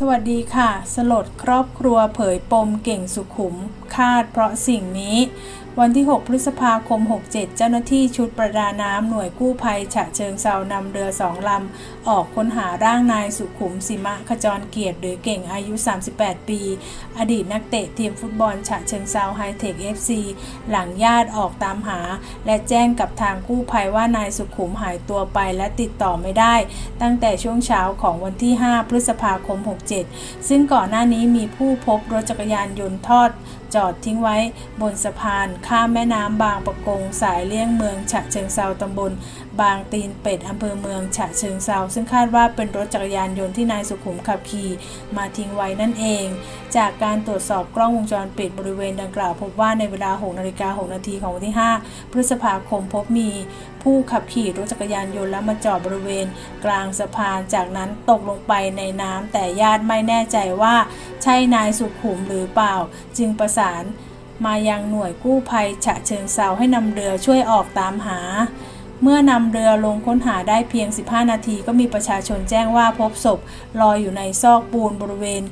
สวัสดีค่ะ สลดครอบครัวเผยปมเก่งสุขุม คาดเพราะสิ่งนี้ วันที่ 6 พฤษภาคม 67 เจ้าหน้าที่ชุดประดาน้ำหน่วยกู้ภัย ฉะเชิงเซานำเรือสองลำ ออกค้นหาร่างนายสุขุมสิมะขจรเกียรติหรือเก่งอายุ 38 ปี อดีตนักเตะทีมฟุตบอล ฉะเชิงเซาไฮเทค FC หลังญาติออกตามหา และแจ้งกับทางกู้ภัยว่านายสุขุมหายตัวไปและติดต่อไม่ได้ ตั้งแต่ช่วงเช้าของวันที่ 5 พฤษภาคม 67 ซึ่งก่อนหน้านี้มีผู้พบรถจักรยานยนต์ทอด จอดทิ้งไว้บนสะพานข้ามแม่น้ำบางปะกงสายเลี่ยงเมืองฉะเชิงเซาตำบล บางตีนเป็ดอำเภอเมืองฉะเชิงเซาซึ่งคาดว่าเป็นรถจักรยานยนต์ที่นายสุขุมขับขี่มาทิ้งไว้นั่นเอง จากการตรวจสอบกล้องวงจรปิดบริเวณดังกล่าว พบว่าในเวลา6นาฬิกา6นาทีของวันที่ 5 พฤษภาคมพบมีผู้ขับขี่รถจักรยานยนต์แล้วมาจอดบริเวณกลางสะพาน จากนั้นตกลงไปในน้ำแต่ญาติไม่แน่ใจว่าใช่นายสุขุมหรือเปล่า จึงประสานมายังหน่วยกู้ภัยฉะเชิงเซาให้นำเรือช่วยออกตามหา เมื่อนำเรือลงค้นหาได้เพียง 15 นาที ก็มีประชาชนแจ้งว่าพบศพลอยอยู่ในซอกปูนบริเวณ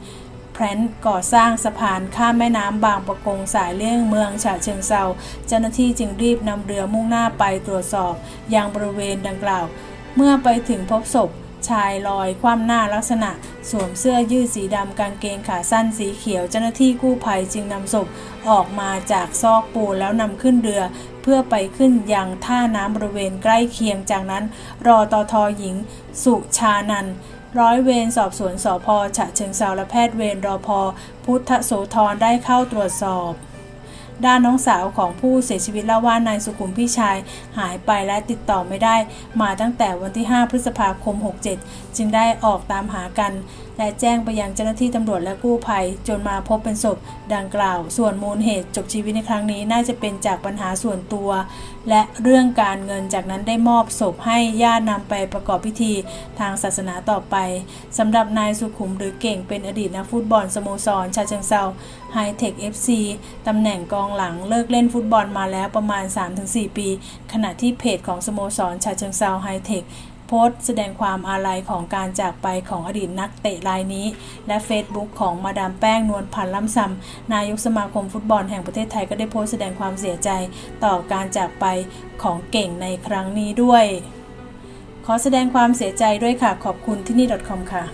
แพลนก่อสร้างสะพานข้ามแม่น้ำบางประกงสายเลี่ยงเมืองฉะเชิงเซาเจ้าหน้าที่จึงรีบนำเรือมุ่งหน้าไปตรวจสอบ ยังบริเวณดังกล่าว เมื่อไปถึงพบศพ ชายลอยคว่ำหน้าลักษณะ สวมเสื้อยืดสีดำกางเกงขาสั้นสีเขียวเจ้าหน้าที่กู้ภัยจึงนำศพออกมาจากซอกปูนแล้วนำขึ้นเรือ เพื่อไปขึ้นยังท่าน้ำบริเวณใกล้เคียงจากนั้น รอตอทอหญิง สุชานันร้อยเวรสอบสวนสพฉะเชิงเซาและแพทย์เวรรอพอพุทธโสธรได้เข้าตรวจสอบ ด้านน้องสาวของผู้เสียชีวิตเล่าว่านายสุขุมพี่ชายหายไปและติดต่อไม่ได้ มาตั้งแต่วันที่ 5 พฤษภาคม 67 จึงได้ออกตามหากัน และแจ้งไปยังเจ้าหน้าที่ตำรวจและกู้ภัย จนมาพบเป็นศพดังกล่าว ส่วนมูลเหตุจบชีวิตในครั้งนี้น่าจะเป็นจากปัญหาส่วนตัว และเรื่องการเงินจากนั้นได้มอบศพให้ญาตินำไปประกอบพิธีทางศาสนาต่อไปสำหรับนายสุขุมหรือเก่งเป็นอดีตนักฟุตบอลสโมสรชาเชิงเซาไฮเทค FC ตำแหน่งกอองหลังเลิกเล่นฟุตบอลมาแล้วประมาณ 3-4 ปี ขณะที่เพจของสโมสรชาเชิงเซาไฮเทคโพสต์แสดงความอาลัยของการจากไปของอดีตนักเตะรายนี้ และ Facebook ของมาดามแป้งนวลพันธ์ล่ำซำนายกสมาคมฟุตบอลแห่งประเทศไทยก็ได้โพสต์แสดงความเสียใจต่อการจากไปของเก่งในครั้งนี้ด้วย ขอแสดงความเสียใจด้วยค่ะขอบคุณที่นี่ .com ค่ะ